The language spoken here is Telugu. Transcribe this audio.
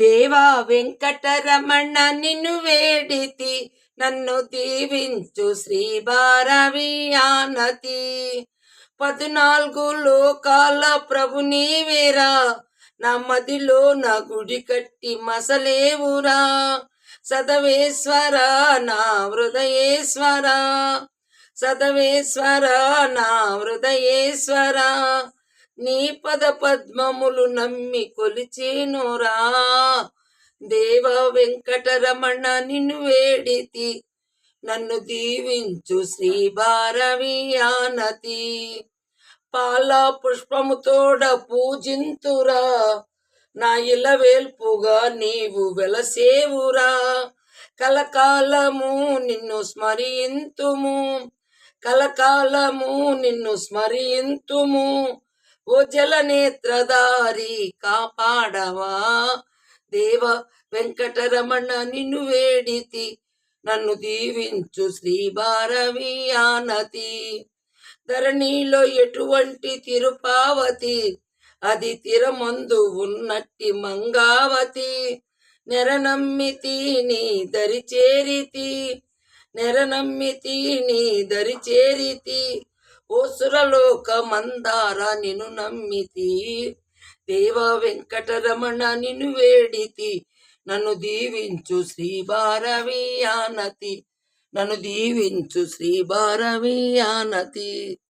దేవా వెంకటరమణ నిన్ను వేడితి నన్ను దీవించు శ్రీ భారవియానతి పద్నాలుగు లోకాల ప్రభు నీవేరా నా మదిలో నా గుడి కట్టి మసలేవురా. సదవేశ్వర నా హృదయేశ్వర. సదవేశ్వర నా హృదయేశ్వర. నీ పద పద్మములు నమ్మి కొలిచేనురా. దేవ వెంకటరమణ నిన్ను వేడితి. నన్ను దీవించు శ్రీ భారవీయానతి పాల పుష్పముతోడ పూజింతురా. నా ఇల వేల్పుగా నీవు వెలసేవురా. కలకాలము నిన్ను స్మరింతుము. కలకాలము నిన్ను స్మరింతుము. ఓ జల నేత్రధారి కాపాడవా? దేవ వెంకటరమణ నిన్ను వేడితి నన్ను దీవించు శ్రీ భారవి ఆనతి. ధరణిలో ఎటువంటి తిరుపావతి అది తిరమందు ఉన్నట్టి మంగావతి. నెరనమ్మితి నీ దరి చేరితి నెరనమ్మితి నీ దరి చేరితి. ఓ సురలోక మందార నిన్ను నమ్మితి. దేవ వెంకటరమణ నిన్ను వేడితి. నన్ను దీవించు శ్రీ భారవి ఆనతి. నన్ను దీవించు శ్రీ భారవియానతి